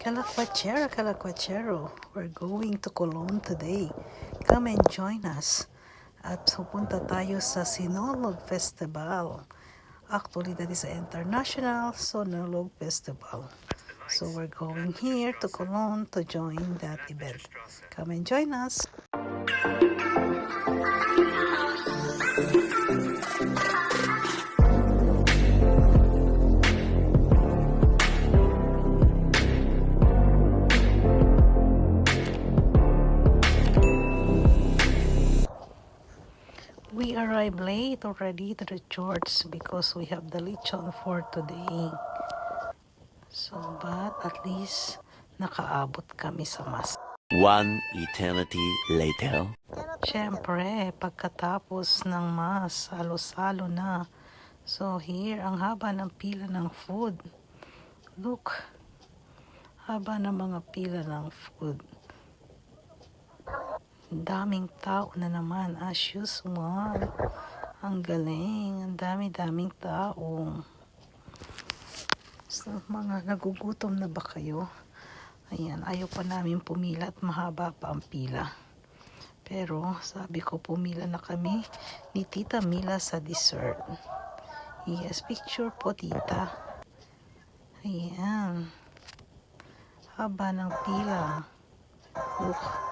Calaquachero, Calaquachero, we're going to Cologne today. Come and join us. At pupunta tayo sa Sinolog Festival. Actually, that is an international Sonolog Festival. So we're going here to Cologne to join that event. Come and join us. We arrived late already to the church because we have the lechon for today. So, but at least nakaabot kami sa mas. One eternity later. Siyempre, pagkatapos ng mas, salo-salo na. So, here, ang haba ng pila ng food. Look, haba ng mga pila ng food. Daming tao na naman, as usual. Ang galing, ang dami-daming tao. So, mga nagugutom na ba kayo? Ayan, ayaw pa namin pumila at mahaba pa ang pila. Pero sabi ko pumila na kami ni Tita Mila sa dessert. Yes, picture po tita. Ayan. Haba ng pila. Look.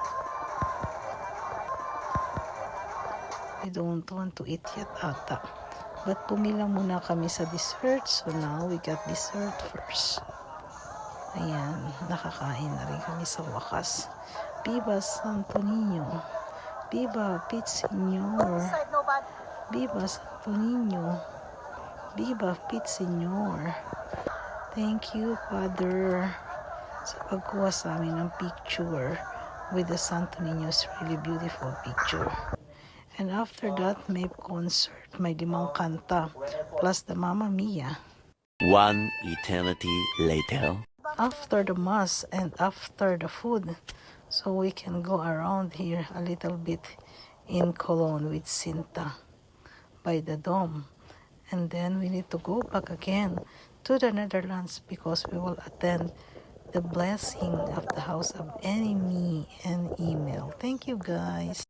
I don't want to eat yet ata. But pumila muna kami sa dessert. So now we got dessert first. Ayan, nakakain na rin kami sa wakas. Viva Santo Niño. Viva Pit Señor. Viva Santo Niño. Viva Pit Señor. Thank you, Father, sa pagkuha sa amin ng picture with the Santo Niño. It's really beautiful picture. And after that, may concert. May limang kanta. Plus the Mamma Mia. One eternity later. after the mass and after the food so we can go around here a little bit in Cologne with Sinta by the dome and then we need to go back again to the Netherlands because we will attend the blessing of the house of enemy and email thank you guys